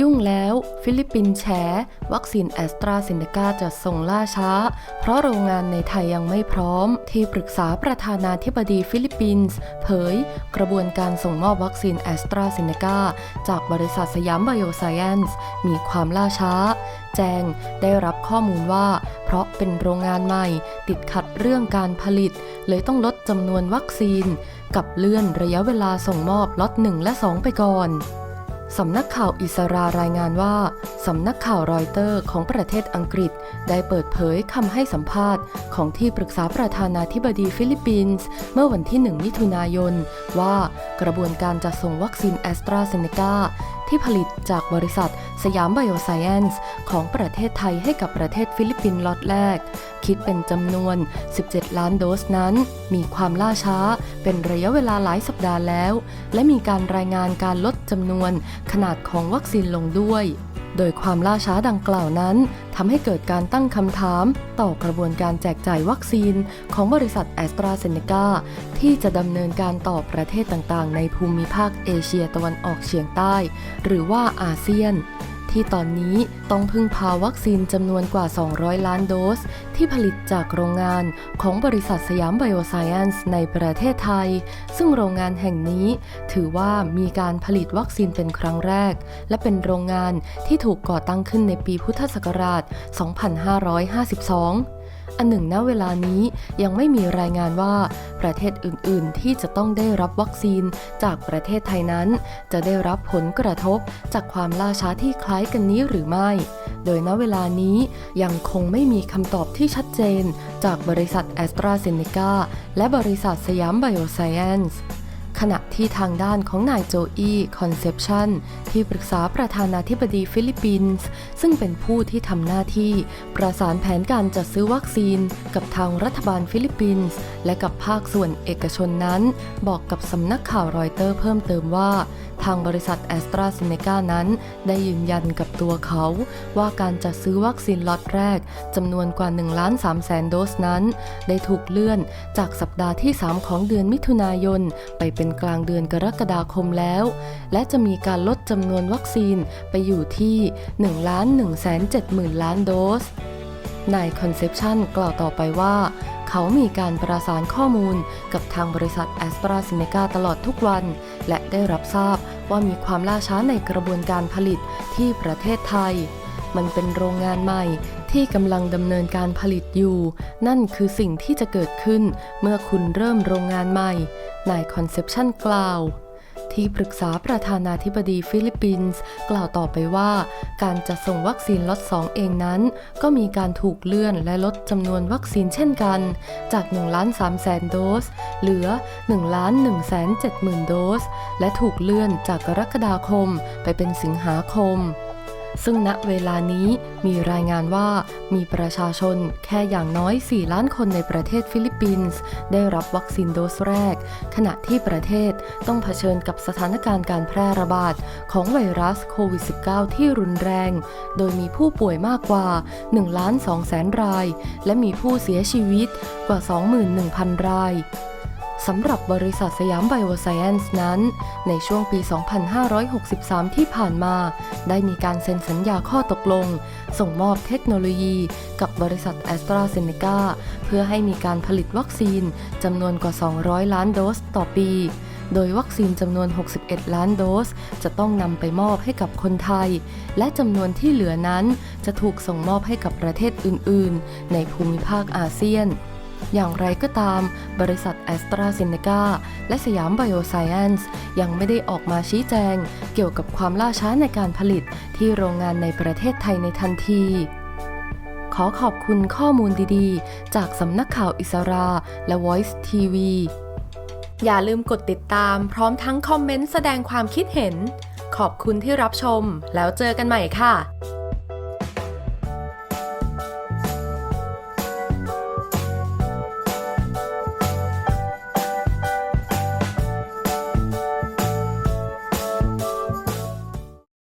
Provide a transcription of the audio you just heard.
ยุ่งแล้วฟิลิปปินส์แฉวัคซีนแอสตราเซเนกาจะส่งล่าช้า เพราะโรงงานในไทยยังไม่พร้อม ที่ปรึกษาประธานาธิบดีฟิลิปปินส์เผย กระบวนการส่งมอบวัคซีนแอสตราเซเนกาจากบริษัทสยามไบโอไซเอนซ์มีความล่าช้า แจ้งได้รับข้อมูลว่า เพราะเป็นโรงงานใหม่ ติดขัดเรื่องการผลิต เลยต้องลดจำนวนวัคซีน กับเลื่อนระยะเวลาส่งมอบล็อต1และ 2 ไปก่อน สำนักข่าวอิสรารายงานว่า สำนักข่าวรอยเตอร์ของประเทศอังกฤษ ได้เปิดเผยคำให้สัมภาษณ์ ของที่ปรึกษาประธานาธิบดีฟิลิปปินส์เมื่อวันที่ 1 มิถุนายน ว่ากระบวนการจะส่งวัคซีนแอสตราเซเนกาที่ผลิตจากบริษัทสยามไบโอไซเอนซ์ของประเทศไทยให้กับประเทศฟิลิปปินส์ล็อตแรก คิดเป็นจำนวน 17 ล้านโดสนั้น มีความล่าช้าเป็นระยะเวลาหลายสัปดาห์แล้ว และมีการรายงานการลดจำนวนขนาดของวัคซีนลงด้วย โดยความล่าช้าดังกล่าวนั้นทำให้เกิดการตั้งคำถาม ต่อกระบวนการแจกจ่ายวัคซีนของบริษัทแอสตราเซเนกาที่จะดำเนินการต่อประเทศต่างๆ ในภูมิภาคเอเชียตะวันออกเฉียงใต้ หรือว่าอาเซียน ที่ตอนนี้ต้องพึ่งพาวัคซีนจำนวนกว่า 200 ล้านโดส ที่ผลิตจากโรงงานของบริษัทสยามไบโอไซเอนซ์ในประเทศไทย ซึ่งโรงงานแห่งนี้ถือว่ามีการผลิตวัคซีนเป็นครั้งแรก และเป็นโรงงานที่ถูกก่อตั้งขึ้นในปีพุทธศักราช 2552 อันหนึ่งณเวลานี้ยังไม่มีรายงานว่าประเทศอื่น ๆ ที่จะต้องได้รับวัคซีนจากประเทศไทยนั้น จะได้รับผลกระทบจากความล่าช้าที่คล้ายกันนี้หรือไม่ โดยณเวลานี้ยังคงไม่มีคำตอบที่ชัดเจน จากบริษัทแอสตราเซเนกาและบริษัทสยามไบโอไซเอนซ์ ขณะที่ทางด้านของนายโจอีคอนเซปชันที่ปรึกษาประธานาธิบดีฟิลิปปินส์ซึ่งเป็นผู้ที่ทำหน้าที่ ประสานแผนการจัดซื้อวัคซีน กับทางรัฐบาลฟิลิปปินส์และกับภาคส่วนเอกชนนั้น บอกกับสำนักข่าวรอยเตอร์เพิ่มเติมว่า ทางบริษัทแอสตราเซเนกานั้น ได้ยืนยันกับตัวเขา ว่าการจัดซื้อวัคซีนล็อตแรกจำนวนกว่า1ล้าน3แสนโดสนั้น ได้ถูกเลื่อนจากสัปดาห์ที่ 3 ของเดือนมิถุนายนไปเป็นกลางเดือนกรกฎาคมแล้ว และจะมีการลดจำนวนวัคซีนไปอยู่ที่ 1 ล้าน1แสน7หมื่นล้านโดส นายคอนเซปชันกล่าวต่อไปว่า เขามีการประสานข้อมูลกับทางบริษัทแอสตราเซเนกาตลอดทุกวัน และได้รับทราบว่ามีความล่าช้าในกระบวนการผลิตที่ประเทศไทยมันเป็นโรงงานใหม่ ที่กำลังดำเนินการผลิตอยู่ นั่นคือสิ่งที่จะเกิดขึ้นเมื่อคุณเริ่มโรงงานใหม่ นายคอนเซปชันกล่าวที่ปรึกษาประธานาธิบดีฟิลิปปินส์กล่าวต่อไปว่า การจะส่งวัคซีนล็อต2 เองนั้น ก็มีการถูกเลื่อนและลดจำนวนวัคซีนเช่นกัน จาก1ล้าน3แสนโดส เหลือ1ล้าน1แสน7หมื่นโดส และถูกเลื่อนจากกรกฎาคมไปเป็นสิงหาคม ซึ่งณเวลานี้มีรายงานว่ามีประชาชนแค่อย่างน้อย 4 ล้านคนในประเทศฟิลิปปินส์ได้รับวัคซีนโดสแรก ขณะที่ประเทศต้องเผชิญกับสถานการณ์การแพร่ระบาดของไวรัสโควิด -19 ที่รุนแรง โดยมีผู้ป่วยมากกว่า1ล้าน2แสนราย และมีผู้เสียชีวิตกว่า 21,000 ราย สำหรับบริษัทสยามไบโอไซเอนซ์นั้น ในช่วงปี 2563 ที่ผ่านมา ได้มีการเซ็นสัญญาข้อตกลง ส่งมอบเทคโนโลยี กับบริษัทแอสตราเซเนกาเพื่อให้มีการผลิตวัคซีนจำนวนกว่า 200 ล้านโดสต่อปี โดยวัคซีนจำนวน 61 ล้านโดส จะต้องนำไปมอบให้กับคนไทย และจำนวนที่เหลือนั้นจะถูกส่งมอบให้กับประเทศอื่น ๆ ในภูมิภาคอาเซียน อย่างไรก็ตาม บริษัทแอสตราเซเนกาและสยามไบโอไซเอนซ์ยังไม่ได้ออกมาชี้แจง เกี่ยวกับความล่าช้าในการผลิตที่โรงงานในประเทศไทยในทันทีขอขอบคุณข้อมูลดีๆ จากสำนักข่าวอิสราและ Voice TV อย่าลืมกดติดตามพร้อมทั้งคอมเมนต์แสดงความคิดเห็น ขอบคุณที่รับชม แล้วเจอกันใหม่ค่ะ